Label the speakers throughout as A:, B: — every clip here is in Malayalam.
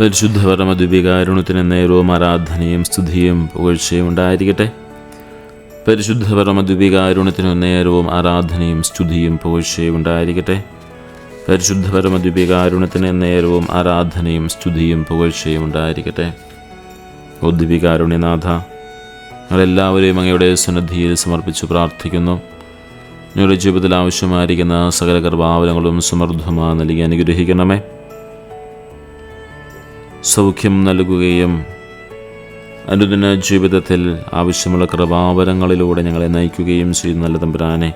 A: പരിശുദ്ധ പരമദിവ്യകാരുണത്തിന് നേരവും ആരാധനയും സ്തുതിയും പുകഴ്ചയും ഉണ്ടായിരിക്കട്ടെ. പരിശുദ്ധ പരമദിവ്യകാരുണത്തിന് നേരവും ആരാധനയും സ്തുതിയും പുകഴ്ചയും ഉണ്ടായിരിക്കട്ടെ. പരിശുദ്ധ പരമദിവ്യകാരുണത്തിന് നേരവും ആരാധനയും സ്തുതിയും പുകഴ്ചയും ഉണ്ടായിരിക്കട്ടെ. ഓ ദ്വികാരുണ്യനാഥ ഞങ്ങളെല്ലാവരെയും അങ്ങയുടെ സന്നദ്ധിയിൽ സമർപ്പിച്ച് പ്രാർത്ഥിക്കുന്നു. ഞങ്ങളുടെ ജീവിതത്തിൽ ആവശ്യമായിരിക്കുന്ന സകല കർഭാവനങ്ങളും സമൃദ്ധമായി നൽകി അനുഗ്രഹിക്കണമേ. സൗഖ്യം നൽകുകയും അനുദിന ജീവിതത്തിൽ ആവശ്യമുള്ള കൃപാവരങ്ങളിലൂടെ ഞങ്ങളെ നയിക്കുകയും ചെയ്യുന്ന നല്ല തമ്പുരാനെ.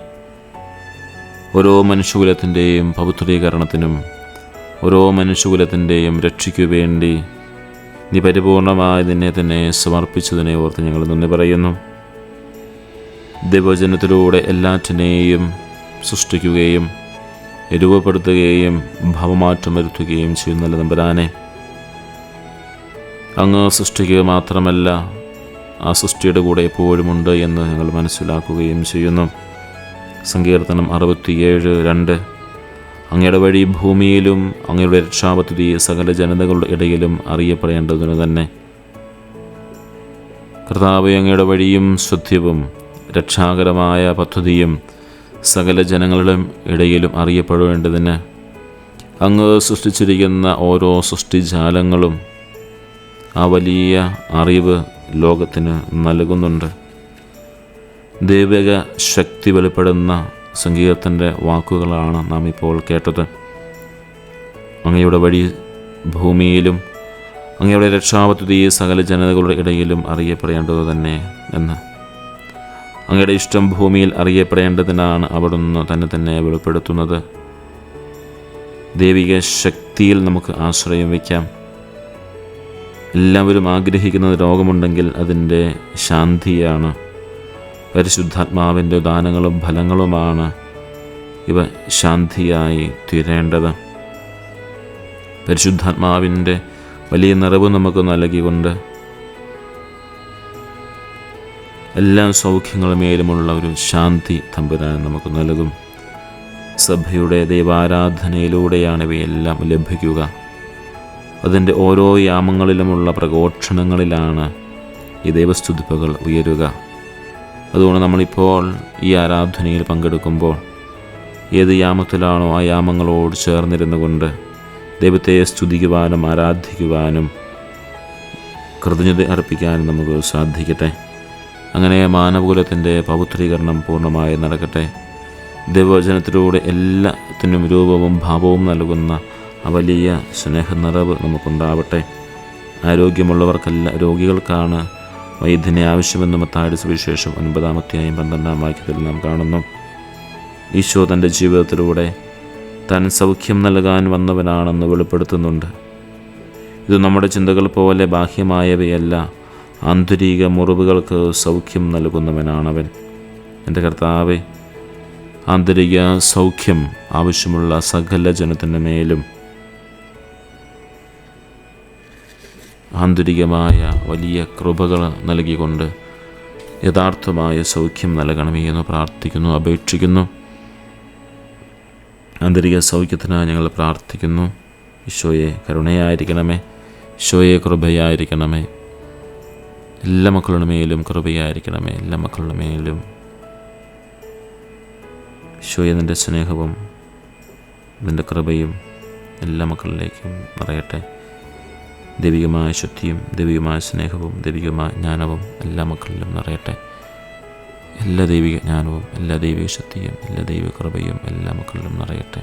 A: ഓരോ മനുഷ്യകുലത്തിന്റെയും പവിത്രീകരണത്തിനും ഓരോ മനുഷ്യകുലത്തിന്റെയും രക്ഷയ്ക്കു വേണ്ടി നീ പരിപൂർണമായി നിന്നെ തന്നെ സമർപ്പിച്ചതിനെ ഓർത്ത് ഞങ്ങൾ നന്ദി പറയുന്നു. ദൈവജനത്തിലൂടെ എല്ലാറ്റിനെയും സൃഷ്ടിക്കുകയും രൂപപ്പെടുത്തുകയും ഭവമാറ്റം വരുത്തുകയും ചെയ്യുന്ന നല്ല തമ്പുരാനെ. അങ്ങ് സൃഷ്ടിക്കുക മാത്രമല്ല ആ സൃഷ്ടിയുടെ കൂടെ എപ്പോഴുമുണ്ട് എന്ന് ഞങ്ങൾ മനസ്സിലാക്കുകയും ചെയ്യുന്നു. സങ്കീർത്തനം അറുപത്തിയേഴ് രണ്ട്. അങ്ങയുടെ വഴി ഭൂമിയിലും അങ്ങയുടെ രക്ഷാപദ്ധതി സകല ജനതകളുടെ ഇടയിലും അറിയപ്പെടേണ്ടതിനു തന്നെ. കർത്താവ് അങ്ങയുടെ വഴിയും ശുദ്ധ്യവും രക്ഷാകരമായ പദ്ധതിയും സകല ജനങ്ങളിലും ഇടയിലും അറിയപ്പെടേണ്ടതിന് അങ്ങ് സൃഷ്ടിച്ചിരിക്കുന്ന ഓരോ സൃഷ്ടിജാലങ്ങളും ആ വലിയ അറിവ് ലോകത്തിന് നൽകുന്നുണ്ട്. ദൈവിക ശക്തി വെളിപ്പെടുന്ന സംഗീതത്തിന്റെ വാക്കുകളാണ് നാം ഇപ്പോൾ കേട്ടത്. അങ്ങയുടെ വഴി ഭൂമിയിലും അങ്ങയുടെ രക്ഷാപദ്ധതി സകല ജനതകളുടെ ഇടയിലും അറിയപ്പെടേണ്ടത് തന്നെ എന്ന്. അങ്ങയുടെ ഇഷ്ടം ഭൂമിയിൽ അറിയപ്പെടേണ്ടതിനാണ് അവിടുന്ന് തന്നെ തന്നെ വെളിപ്പെടുത്തുന്നത്. ദൈവിക ശക്തിയിൽ നമുക്ക് ആശ്രയം വയ്ക്കാം. എല്ലാവരും ആഗ്രഹിക്കുന്ന രോഗമുണ്ടെങ്കിൽ അതിന്റെ ശാന്തിയാണ്. പരിശുദ്ധാത്മാവിന്റെ ദാനങ്ങളും ഫലങ്ങളുമാണ് ഇവ ശാന്തിയായി തീരേണ്ടത്. പരിശുദ്ധാത്മാവിന്റെ വലിയ നിറവ് നമുക്ക് നൽകിക്കൊണ്ട് എല്ലാ സൗഖ്യങ്ങളുമേലുമുള്ള ഒരു ശാന്തി തമ്പുരാൻ നമുക്ക് നൽകും. സഭയുടെ ദൈവാരാധനയിലൂടെയാണ് ഇവയെല്ലാം ലഭിക്കുക. അതിന്റെ ഓരോ യാമങ്ങളിലുമുള്ള പ്രഘോഷണങ്ങളിലാണ് ഈ ദൈവസ്തുതിപ്പുകൾ ഉയരുക. അതുകൊണ്ട് നമ്മളിപ്പോൾ ഈ ആരാധനയിൽ പങ്കെടുക്കുമ്പോൾ ഏത് യാമത്തിലാണോ ആ യാമങ്ങളോട് ചേർന്നിരുന്നു കൊണ്ട് ദൈവത്തെ സ്തുതിക്കുവാനും ആരാധിക്കുവാനും കൃതജ്ഞത അർപ്പിക്കാനും നമുക്ക് സാധിക്കട്ടെ. അങ്ങനെ മാനവകുലത്തിന്റെ പവിത്രീകരണം പൂർണമായി നടക്കട്ടെ. ദൈവവചനത്തിലൂടെ എല്ലാത്തിനും രൂപവും ഭാവവും നൽകുന്ന ആ വലിയ സ്നേഹനിറവ് നമുക്കുണ്ടാവട്ടെ. ആരോഗ്യമുള്ളവർക്കല്ല രോഗികൾക്കാണ് വൈദ്യനെ ആവശ്യമെന്ന് മത്തായുടെ സുവിശേഷം ഒൻപതാമത്തെയും പന്ത്രണ്ടാം വാക്യത്തിൽ നാം കാണുന്നു. ഈശോ തന്റെ ജീവിതത്തിലൂടെ തൻ സൗഖ്യം നൽകാൻ വന്നവനാണെന്ന് വെളിപ്പെടുത്തുന്നുണ്ട്. ഇത് നമ്മുടെ ചിന്തകൾ പോലെ ബാഹ്യമായവയല്ല ആന്തരിക മുറിവുകൾക്ക് സൗഖ്യം നൽകുന്നവനാണവൻ. എന്റെ കർത്താവെ ആന്തരിക സൗഖ്യം ആവശ്യമുള്ള സകല ജനത്തിന്റെ മേലും ആന്തരികമായ വലിയ കൃപകൾ നൽകിക്കൊണ്ട് യഥാർത്ഥമായ സൗഖ്യം നൽകണമേ എന്ന് പ്രാർത്ഥിക്കുന്നു അപേക്ഷിക്കുന്നു. ആന്തരിക സൗഖ്യത്തിനായി ഞങ്ങൾ പ്രാർത്ഥിക്കുന്നു. ഈശോയെ കരുണയായിരിക്കണമേ ഈശോയെ കൃപയായിരിക്കണമേ. എല്ലാ മക്കളുടെ മേലും കൃപയായിരിക്കണമേ എല്ലാ മക്കളുടെ മേലും. ഈശോയെ നിന്റെ സ്നേഹവും നിന്റെ കൃപയും എല്ലാ മക്കളിലേക്കും നിറയട്ടെ. ദൈവികമായ ശുദ്ധിയും ദൈവികമായ സ്നേഹവും ദൈവികമായ ജ്ഞാനവും എല്ലാ മക്കളിലും നിറയട്ടെ. എല്ലാ ദൈവിക ജ്ഞാനവും എല്ലാ ദൈവിക ശക്തിയും എല്ലാ ദൈവിക കൃപയും എല്ലാ മക്കളിലും നിറയട്ടെ.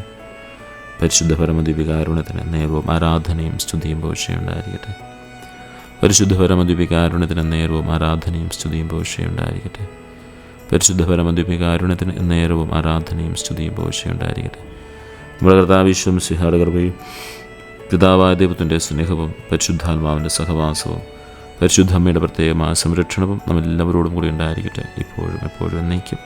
A: പരിശുദ്ധ പരമദ്വീപികാരുണത്തിന് നേർവും ആരാധനയും സ്തുതിയും പോഷയുണ്ടായിരിക്കട്ടെ പരിശുദ്ധ പരമദ്വീപികാരുണത്തിന് നേർവും ആരാധനയും സ്തുതിയും പോഷയുണ്ടായിരിക്കട്ടെ പരിശുദ്ധ പരമദ്വീപികാരുണത്തിന് നേർവും ആരാധനയും സ്തുതിയും പോഷയുണ്ടായിരിക്കട്ടെ നമ്മുടെ കർത്താവിശ്വം സിഹാട് കൃപയും പിതാവായ ദൈവത്തിന്റെ സ്നേഹവും പരിശുദ്ധാത്മാവിന്റെ സഹവാസവും പരിശുദ്ധമ്മയുടെ പ്രത്യേകമായ സംരക്ഷണവും നമ്മെല്ലാവരോടും കൂടി ഉണ്ടായിരിക്കട്ടെ. ഇപ്പോഴും എപ്പോഴും എന്നേക്കും.